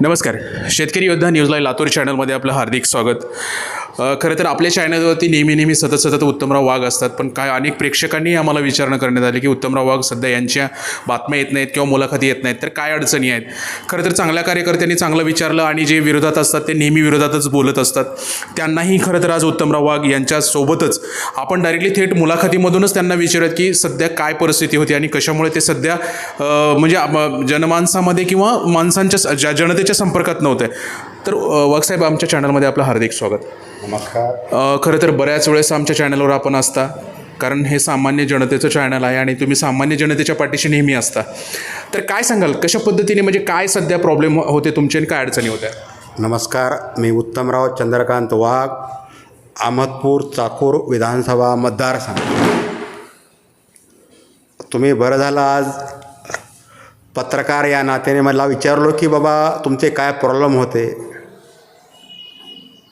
नमस्कार. शेतकरी योद्धा न्यूज लातूर चॅनलमध्ये आपलं हार्दिक स्वागत. खरं तर आपल्या चॅनलवरती नेहमी नेहमी सतत सतत उत्तमराव वाघ असतात पण काय अनेक प्रेक्षकांनी आम्हाला विचारणं करण्यात आली की उत्तमराव वाघ सध्या यांच्या बातम्या येत नाहीत किंवा मुलाखती येत नाहीत तर काय अडचणी आहेत? खरं तर चांगल्या कार्यकर्त्यांनी चांगलं विचारलं आणि जे विरोधात असतात ते नेहमी विरोधातच बोलत असतात. त्यांनाही खरं तर आज उत्तमराव वाघ यांच्यासोबतच आपण डायरेक्टली थेट मुलाखतीमधूनच त्यांना विचारूयात की सध्या काय परिस्थिती होती आणि कशामुळे ते सध्या म्हणजे जनमानसामध्ये किंवा माणसांच्या स- ज्या जनतेच्या संपर्कात नव्हते. तर वाघसाहेब आमच्या चॅनलमध्ये आपलं हार्दिक स्वागत. नमस्कार. खरं तर बऱ्याच वेळेस आमच्या चॅनलवर आपण असता कारण हे सामान्य जनतेचं चॅनल आहे आणि तुम्ही सामान्य जनतेच्या पाठीशी नेहमी असता. तर काय सांगाल? कशा पद्धतीने म्हणजे काय सध्या प्रॉब्लेम होते तुमचे आणि काय अडचणी होत्या? नमस्कार मी उत्तमराव चंद्रकांत वाघ अहमदपूर चाकूर विधानसभा मतदारसंघ. तुम्ही बरं झालं आज? पत्रकार या नात्याने मला विचारलो की बाबा तुमचे काय प्रॉब्लेम होते?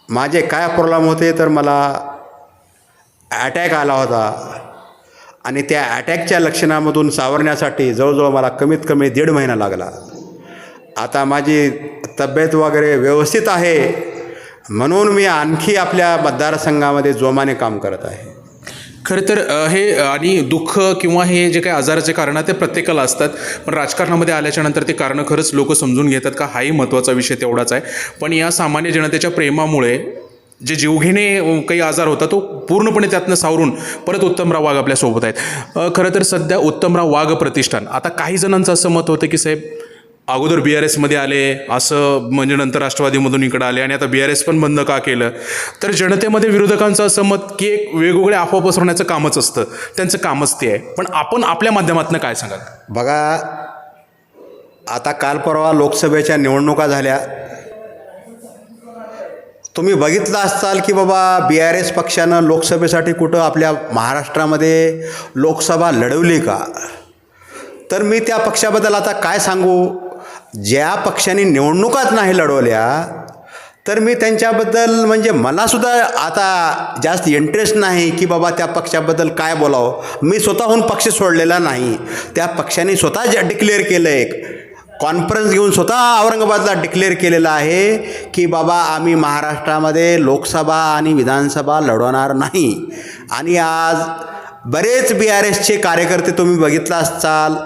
माझे काय प्रॉब्लेम होते तर मला ॲटॅक आला होता. आणि त्या ॲटॅकच्या लक्षणामधून सावरण्यासाठी जवळजवळ मला कमीत कमी दीड महिना लागला. आता माझी तब्येत वगैरे व्यवस्थित आहे. म्हणून मी आणखी आपल्या मतदारसंघामध्ये जोमाने काम करत आहे. खरं तर हे आणि दुःख किंवा हे जे काही आजाराचे कारणं ते प्रत्येकाला असतात. पण राजकारणामध्ये आल्याच्यानंतर ते कारणं खरंच लोक समजून घेतात का हाही महत्त्वाचा विषय तेवढाच आहे. पण या सामान्य जनतेच्या प्रेमामुळे जे जीवघेणे काही आजार होता तो पूर्णपणे त्यातनं सावरून परत उत्तमराव वाघ आपल्यासोबत आहेत. खरं तर सध्या उत्तमराव वाघ प्रतिष्ठान. आता काही जणांचं असं मत होतं की साहेब अगोदर बी आर एसमध्ये आले असं म्हणजे नंतर राष्ट्रवादीमधून इकडं आले आणि आता बी आर एस पण बंद का केलं? तर जनतेमध्ये विरोधकांचं असं मत की एक वेगवेगळे अफवा पसरवण्याचं कामच असतं. त्यांचं कामच ते आहे. पण आपण आपल्या माध्यमातून काय सांगाल? बघा आता काल परवा लोकसभेच्या निवडणुका झाल्या. तुम्ही बघितलं असाल की बाबा बी आर एस पक्षानं लोकसभेसाठी कुठं आपल्या महाराष्ट्रामध्ये लोकसभा लढवली का? तर मी त्या पक्षाबद्दल आता काय सांगू? ज्या पक्षाने निवडणुकाच नाही लढवल्या तर मी त्यांच्याबद्दल म्हणजे मलासुद्धा आता जास्त इंटरेस्ट नाही की बाबा त्या पक्षाबद्दल काय बोलावं. मी स्वतःहून पक्ष सोडलेला नाही. त्या पक्षाने स्वतः ज्या डिक्लेअर केलं एक कॉन्फरन्स घेऊन स्वतः औरंगाबादला डिक्लेअर केलेलं आहे की बाबा आम्ही महाराष्ट्रामध्ये लोकसभा आणि विधानसभा लढवणार नाही. आणि आज बरेच बी आर एसचे कार्यकर्ते तुम्ही बघितला असाल.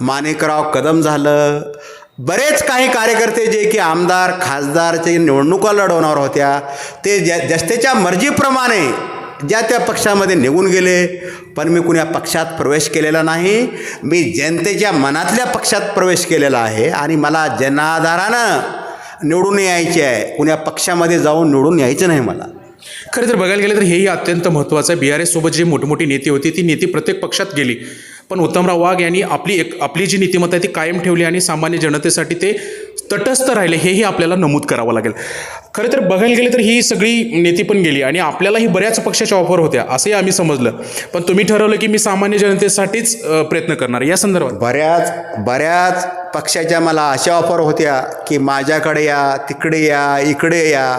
माणिकराव कदम झालं बरेच काही कार्यकर्ते जे की आमदार खासदारचे निवडणुका लढवणार होत्या ते ज्या जस्तेच्या मर्जीप्रमाणे ज्या त्या पक्षामध्ये निघून गेले पण मी कुण्या पक्षात प्रवेश केलेला नाही. मी जनतेच्या मनातल्या पक्षात प्रवेश केलेला आहे आणि मला जनाधारानं निवडून यायचे आहे. कुण्या पक्षामध्ये जाऊन निवडून यायचं नाही मला. खरं तर बघायला गेलं तर हेही अत्यंत महत्त्वाचं आहे. बी आर एससोबत जी मोठमोठी नेती होती ती नेती प्रत्येक पक्षात गेली. पण उत्तमराव वाघ यांनी आपली एक आपली जी नीतिमत्ता आहे ती कायम ठेवली आणि सामान्य जनतेसाठी ते तटस्थ राहिले हेही आपल्याला नमूद करावं लागेल. खरं तर बघायला गेले तर ही सगळी नेती पण गेली आणि आपल्यालाही बऱ्याच पक्षाच्या ऑफर होत्या असंही आम्ही समजलं. पण तुम्ही ठरवलं की मी सामान्य जनतेसाठीच प्रयत्न करणार. या संदर्भात. बऱ्याच बऱ्याच पक्षाच्या मला अशा ऑफर होत्या की माझ्याकडे या तिकडे या इकडे या.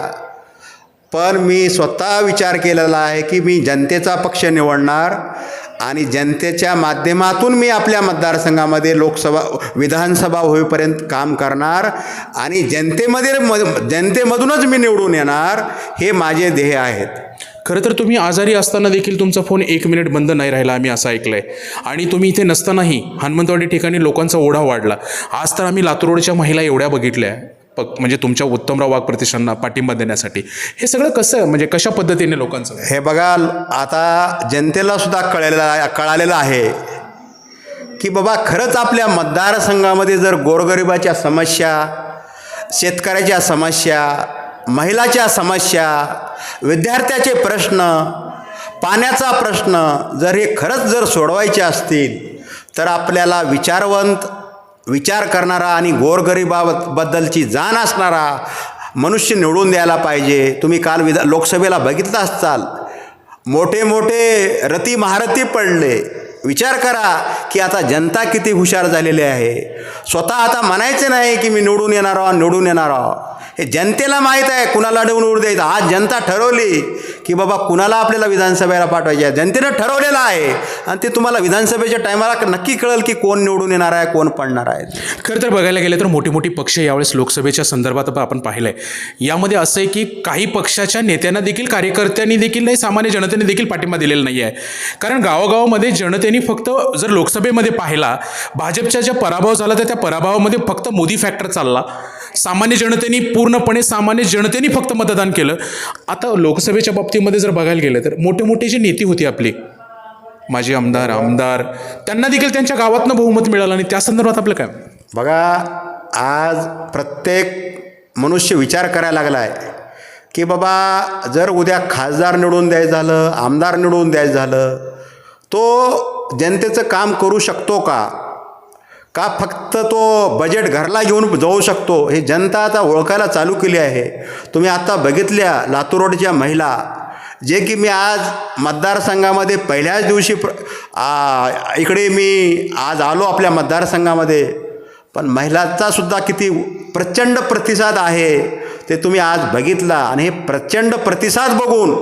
पण मी स्वतः विचार केलेला आहे की मी जनतेचा पक्ष निवडणार आणि जनतेच्या माध्यमातून मी आपल्या मतदारसंघामध्ये लोकसभा विधानसभा होईपर्यंत काम करणार आणि जनतेमध्ये म- जनतेमधूनच मी निवडून येणार हे माझे ध्येय आहेत. खरं तर तुम्ही आजारी असताना देखील तुमचा फोन एक मिनिट बंद नाही राहिला आम्ही असं ऐकलं आहे आणि तुम्ही इथे नसतानाही हनुमंतवाडी ठिकाणी लोकांचा ओढा वाढला. आज तर आम्ही लातूर रोडच्या महिला एवढ्या बघितल्या. पक म्हणजे तुमच्या उत्तमराव वाघ प्रतिष्ठानला पाठिंबा देण्यासाठी. हे सगळं कसं म्हणजे कशा पद्धतीने लोकांचं? हे बघा आता जनतेला सुद्धा कळलेलं कळालेलं आहे की बाबा खरंच आपल्या मतदारसंघामध्ये जर गोरगरिबाच्या समस्या शेतकऱ्याच्या समस्या महिलाच्या समस्या विद्यार्थ्याचे प्रश्न पाण्याचा प्रश्न जर हे खरंच जर सोडवायचे असतील तर आपल्याला विचारवंत विचार करणारा आणि गोरगरिबाबद्दलची जाण असणारा मनुष्य निवडून द्यायला पाहिजे. तुम्ही काल विधा लोकसभेला बघितलं असाल. मोठे मोठे रती महारथी पडले. विचार करा की आता जनता किती हुशार झालेली आहे. स्वतः आता म्हणायचं नाही की मी निवडून येणार आहो निवडून येणार आहो. हे जनतेला माहीत आहे कुणाला निवडून द्यायचं. आज जनता ठरवली की बाबा कुणाला आपल्याला विधानसभेला पाठवायचे आहे. जनतेनं ठरवलेलं आहे. आणि ते तुम्हाला विधानसभेच्या टायमाला नक्की कळेल की कोण निवडून येणार आहे कोण पडणार आहे. खरं तर बघायला गेलं तर मोठी मोठी पक्ष यावेळेस लोकसभेच्या संदर्भात आपण- आपण पाहिलं आहे यामध्ये असं आहे की काही पक्षाच्या नेत्यांना देखील कार्यकर्त्यांनी देखील नाही सामान्य जनतेने देखील पाठिंबा दिलेला नाही आहे कारण गावागावामध्ये जनतेने फक्त जर लोकसभेमध्ये पाहिला भाजपचा ज्या पराभव झाला तर त्या पराभवामध्ये फक्त मोदी फॅक्टर चालला. सामान्य जनतेने पूर्णपणे सामान्य जनतेने फक्त मतदान केलं. आता लोकसभेच्या बाबतीमध्ये जर बघायला गेलं तर मोठे मोठे जे नेते होती आपली माजी आमदार आमदार त्यांना देखील त्यांच्या गावातनं बहुमत मिळालं आणि त्या संदर्भात आपलं काय? बघा आज प्रत्येक मनुष्य विचार करायला लागला आहे की बाबा जर उद्या खासदार निवडून द्यायचं झालं आमदार निवडून द्यायचं झालं तो जनतेचं काम करू शकतो का? का फक्त तो बजेट घरला घेऊन जाऊ शकतो? हे जनता आता ओळखायला चालू केली आहे. तुम्ही आता बघितल्या लातूर रोडच्या महिला जे की मी आज मतदारसंघामध्ये पहिल्याच दिवशी प्र इकडे मी आज आलो आपल्या मतदारसंघामध्ये. पण महिलांचासुद्धा किती प्रचंड प्रतिसाद आहे ते तुम्ही आज बघितला. आणि हे प्रचंड प्रतिसाद बघून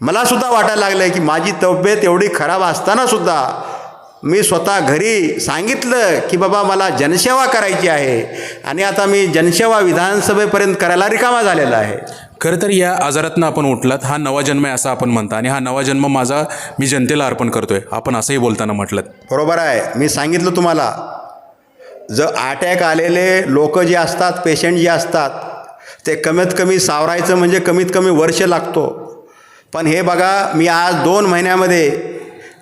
मला सुद्धा वाटायला लागलं आहे की माझी तब्येत एवढी खराब असताना सुद्धा मी स्वतः घरी सांगितलं की बाबा मला जनसेवा करायची आहे. आणि आता मी जनसेवा विधानसभेपर्यंत करायला रिकामा झालेला आहे. खरं तर या आजारातनं आपण उठलात हा नवा जन्म आहे असं आपण म्हणता. आणि हा नवा जन्म माझा मी जनतेला अर्पण करतोय. आपण असंही बोलताना म्हटलं बरोबर आहे. मी सांगितलं तुम्हाला जर अटॅक आलेले लोक जे असतात पेशंट जे असतात ते कमीत कमी सावरायचं म्हणजे कमीत कमी वर्ष लागतो. पण हे बघा मी आज दोन महिन्यामध्ये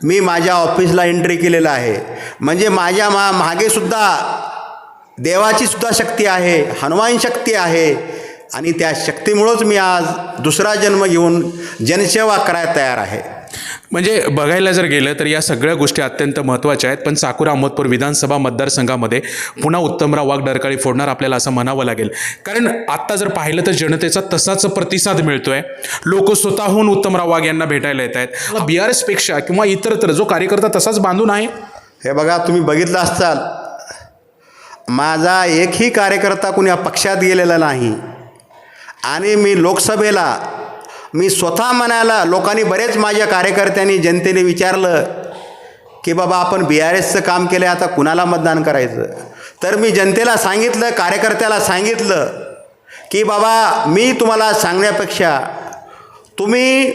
मी माझ्या ऑफिसला एंट्री केलेलं आहे. म्हणजे माझ्या मा मागेसुद्धा देवाचीसुद्धा शक्ती आहे हनुमान शक्ती आहे. आणि त्या शक्तीमुळंच मी आज दुसरा जन्म घेऊन जनसेवा करायला तयार आहे. म्हणजे बघायला जर गेलं तर या सगळ्या गोष्टी अत्यंत महत्त्वाच्या आहेत. पण चाकूर अहमदपूर विधानसभा मतदारसंघामध्ये पुन्हा उत्तमराव वाघ डरकाळी फोडणार आपल्याला असं म्हणावं लागेल. कारण आत्ता जर पाहिलं तर जनतेचा तसाच प्रतिसाद मिळतोय. लोक स्वतःहून उत्तमराव वाघ यांना भेटायला येत आहेत. बी आर एसपेक्षा किंवा इतरत्र जो कार्यकर्ता तसाच बांधून आहे हे बघा तुम्ही बघितलं असाल. माझा एकही कार्यकर्ता कुणी पक्षात गेलेला नाही. आणि मी लोकसभेला मी स्वतः म्हणायला लोकांनी बरेच माझ्या कार्यकर्त्यांनी जनतेने विचारलं की बाबा आपण बी आर एसचं काम केलं आता कुणाला मतदान करायचं? तर मी जनतेला सांगितलं कार्यकर्त्याला सांगितलं की बाबा मी तुम्हाला सांगण्यापेक्षा तुम्ही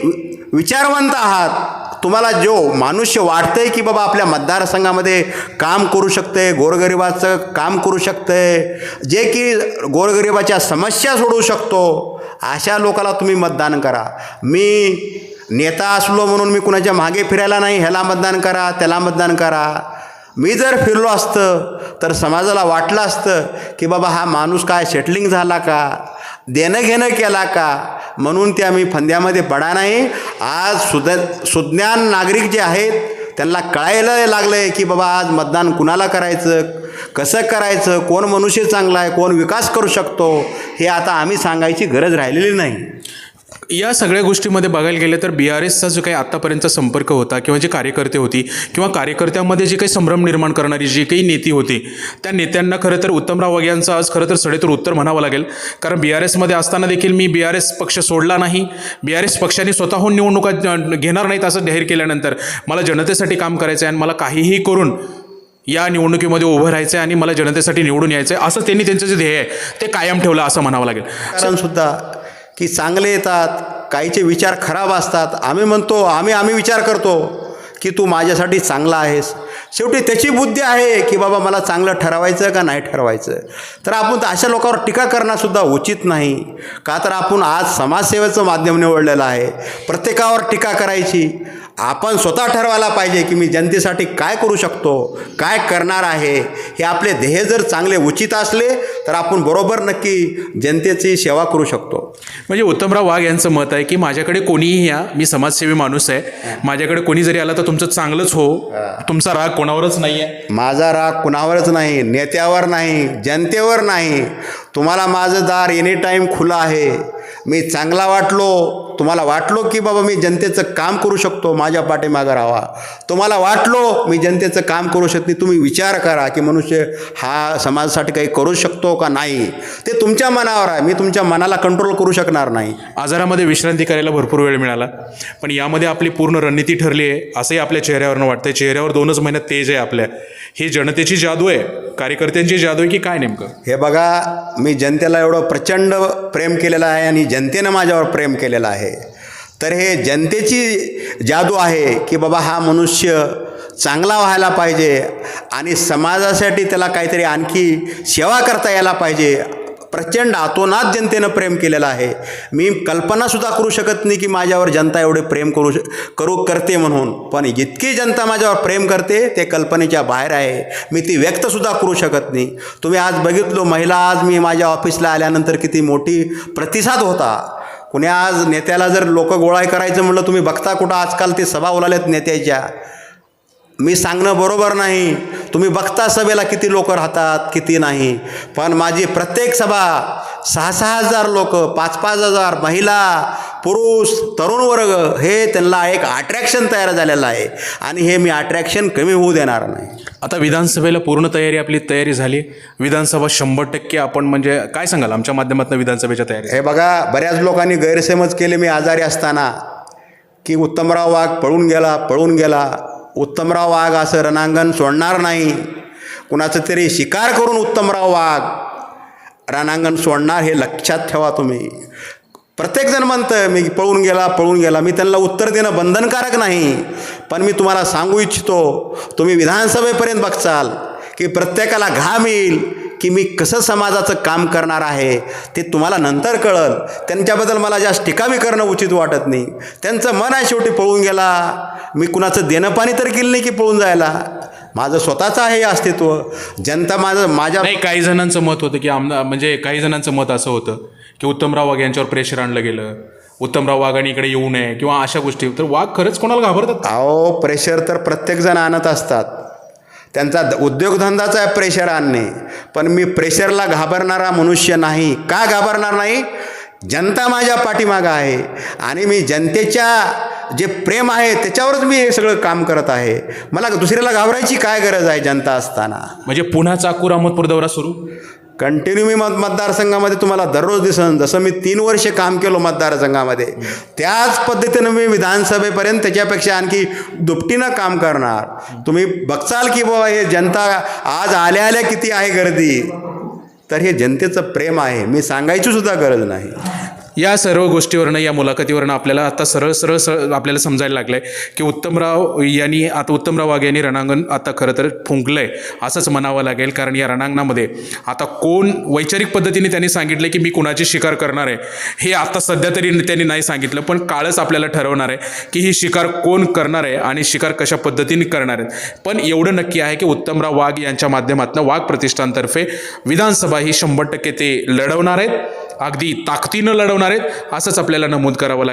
विचारवंत आहात. तुम्हाला जो मनुष्य वाटतंय की बाबा आपल्या मतदारसंघामध्ये काम करू शकते गोरगरिबाचं काम करू शकते जे की गोरगरिबाच्या समस्या सोडवू शकतो अशा लोकाला तुम्ही मतदान करा. मी नेता असलो म्हणून मी कुणाच्या मागे फिरायला नाही ह्याला मतदान करा त्याला मतदान करा. मी जर फिरलो असतं तर समाजाला वाटलं असतं की बाबा हा माणूस काय सेटलिंग झाला का? देणं घेणं केला का? म्हणून ते आम्ही फंद्यामध्ये पडा नाही. आज सुद सुज्ञान नागरिक जे आहेत त्यांना कळायला लागलं आहे की बाबा आज मतदान कुणाला करायचं? कसं करायचं? कोण मनुष्य चांगला आहे? कोण विकास करू शकतो? हे आता आम्ही सांगायची गरज राहिलेली नाही. या सगळ्या गोष्टीमध्ये बघायला गेलं तर बी आर एसचा जो काही आत्तापर्यंतचा संपर्क होता किंवा जे कार्यकर्ते होती किंवा कार्यकर्त्यांमध्ये जे काही संभ्रम निर्माण करणारी जी काही नेती होती त्या नेत्यांना खरं तर उत्तमराव वाघ यांचं आज खरं तर सडेतूर उत्तर म्हणावं लागेल. कारण बी आर एसमध्ये असताना देखील मी बी आर एस पक्ष सोडला नाही. बी आर एस पक्षाने स्वतःहून निवडणुका घेणार नाहीत असं जाहीर केल्यानंतर मला जनतेसाठी काम करायचं आहे आणि मला काहीही करून या निवडणुकीमध्ये उभं राहायचं आहे आणि मला जनतेसाठी निवडून यायचं आहे असं त्यांनी त्यांचं जे ध्येय आहे ते कायम ठेवलं असं म्हणावं लागेल. कारण सुद्धा की चांगले येतात काहीचे विचार खराब असतात. आम्ही म्हणतो आम्ही आम्ही विचार करतो की तू माझ्यासाठी चांगला आहेस. शेवटी त्याची बुद्धी आहे की बाबा मला चांगलं ठरवायचं का नाही ठरवायचं? तर आपण तर अशा लोकांवर टीका करणंसुद्धा उचित नाही. का तर आपण आज समाजसेवेचं माध्यम निवडलेलं आहे. प्रत्येकावर टीका करायची. आपण स्वतः ठरवायला पाहिजे की मी जनतेसाठी काय करू शकतो? काय करणार आहे? हे आपले ध्येय जर चांगले उचित असले तर आपण बरोबर नक्की जनतेची सेवा करू शकतो. म्हणजे उत्तमराव वाघ यांचं मत आहे की माझ्याकडे कोणीही या मी समाजसेवी माणूस आहे. माझ्याकडे कोणी जरी आला तर तुमचं चांगलंच हो. तुमचा राग कोणावरच नाही आहे माझा राग कुणावरच नाही नेत्यावर नाही जनतेवर नाही. तुम्हाला माझं दार एनी टाईम खुलं आहे. मी चांगला वाटलो तुम्हाला वाटलो की बाबा मी जनतेचं काम करू शकतो माझ्या पाठीमागं राहावा. तुम्हाला वाटलो मी जनतेचं काम करू शकत तुम्ही विचार करा की मनुष्य हा समाजासाठी काही करू शकतो का नाही? ते तुमच्या मनावर आहे मी तुमच्या मनाला कंट्रोल करू शकणार नाही. आजारामध्ये विश्रांती करायला भरपूर वेळ मिळाला पण यामध्ये आपली पूर्ण रणनीती ठरली आहे असंही आपल्या चेहऱ्यावरनं वाटतंय. चेहऱ्यावर दोनच महिन्यात तेज आहे आपल्या. ही जनतेची जादू आहे कार्यकर्त्यांची जादू आहे की काय नेमकं? हे बघा मी जनतेला एवढं प्रचंड प्रेम केलेलं आहे आणि जनतेनं माझ्यावर प्रेम केलेलं आहे. तर हे जनतेची जादू आहे की बाबा हा मनुष्य चांगला व्हायला पाहिजे आणि समाजासाठी त्याला काहीतरी आणखी सेवा करता यायला पाहिजे प्रचंड आतोनात जनतेनं प्रेम केलेलं आहे. मी कल्पनासुद्धा करू शकत नाही की माझ्यावर जनता एवढे प्रेम करू श करू करते म्हणून. पण जितकी जनता माझ्यावर प्रेम करते ते कल्पनेच्या बाहेर आहे. मी ती व्यक्तसुद्धा करू शकत नाही. तुम्ही आज बघितलो महिला आज मी माझ्या ऑफिसला आल्यानंतर किती मोठी प्रतिसाद होता. कुणी आज नेत्याला जर लोक गोळा करायचं म्हटलं तुम्ही बघता कुठं आजकाल ते सभा उलाल्यात नेत्याच्या. मी सांगणं बरोबर नाही. तुम्ही बघता सभेला किती लोक राहतात किती नाही. पण माझी प्रत्येक सभा सहा सहा हजार लोक पाच पाच हजार महिला पुरुष तरुण वर्ग हे त्यांना एक अट्रॅक्शन तयार झालेलं आहे. आणि हे मी अट्रॅक्शन कमी होऊ देणार नाही. आता विधानसभेला पूर्ण तयारी आपली तयारी झाली. विधानसभा शंभर टक्के आपण म्हणजे काय सांगाल? आमच्या माध्यमातून विधानसभेच्या तयारी हे बघा बऱ्याच लोकांनी गैरसमज केले मी आजारी असताना. की उत्तमराव वाघ पळून गेला पळून गेला. उत्तमराव वाघ असं रणांगण सोडणार नाही. कुणाचं तरी शिकार करून उत्तमराव वाघ. रणांगण सोडणार हे लक्षात ठेवा तुम्ही. प्रत्येकजण म्हणतं मी पळून गेला पळून गेला. मी त्यांना उत्तर देणं बंधनकारक नाही. पण मी तुम्हाला सांगू इच्छितो तुम्ही विधानसभेपर्यंत बघचाल की प्रत्येकाला घाम येईल. की मी कसं समाजाचं काम करणार आहे ते तुम्हाला नंतर कळल. त्यांच्याबद्दल मला जास्त टीकावी करणं उचित वाटत नाही. त्यांचं मन आहे शेवटी पळून गेला. मी कुणाचं देणं पाणी तर केलं नाही की पळून जायला. माझं स्वतःचं आहे हे अस्तित्व. जनता माझं माझ्या नाही काही जणांचं मत होतं की आमदार म्हणजे काही जणांचं मत असं होतं की उत्तमराव वाघ यांच्यावर प्रेशर आणलं गेलं. उत्तमराव वाघांनी इकडे येऊ नये किंवा अशा गोष्टी. तर वाघ खरंच कोणाला घाबरतात? अहो प्रेशर तर प्रत्येकजण आणत असतात. त्यांचा द- उद्योगधंदाचा आहे प्रेशर आणणे. पण मी प्रेशरला घाबरणारा मनुष्य नाही. का घाबरणार नाही? जनता माझ्या पाठीमागं आहे. आणि मी जनतेच्या जे प्रेम आहे त्याच्यावरच मी हे सगळं काम करत आहे. मला दुसऱ्याला घाबरायची काय गरज आहे जनता असताना? म्हणजे पुन्हा चाकूर अहमदपूर दौरा सुरू? कंटिन्यू मी मत मतदारसंघामध्ये तुम्हाला दररोज दिसन. जसं मी तीन वर्ष काम केलो मतदारसंघामध्ये. त्याच पद्धतीनं मी विधानसभेपर्यंत त्याच्यापेक्षा आणखी दुपटीनं काम करणार. तुम्ही बघचाल की बाबा हे जनता आज आल्या आल्या किती आहे गर्दी. तर हे जनतेचं प्रेम आहे. मी सांगायची सुद्धा गरज नाही. या सर्व गोष्टीवरनं या मुलाखतीवरनं आपल्याला आता सरळ सरळ सरळ आपल्याला समजायला लागलं आहे की उत्तमराव यांनी आता उत्तमराव वाघ यांनी रणांगण आता खरं तर फुंकलं आहे असंच म्हणावं लागेल. कारण या रणांगणामध्ये आता कोण वैचारिक पद्धतीने त्यांनी सांगितलं की मी कुणाची शिकार करणार आहे हे आता सध्या तरी त्यांनी नाही सांगितलं पण काळच आपल्याला ठरवणार आहे की ही शिकार कोण करणार आहे आणि शिकार कशा पद्धतीने करणार आहेत. पण एवढं नक्की आहे की उत्तमराव वाघ यांच्या माध्यमातून वाघ प्रतिष्ठानतर्फे विधानसभा ही शंभर टक्के ते लढवणार आहेत. अगदी ताकदीनं लढवणार आहेत असंच आपल्याला नमूद करावं लागेल.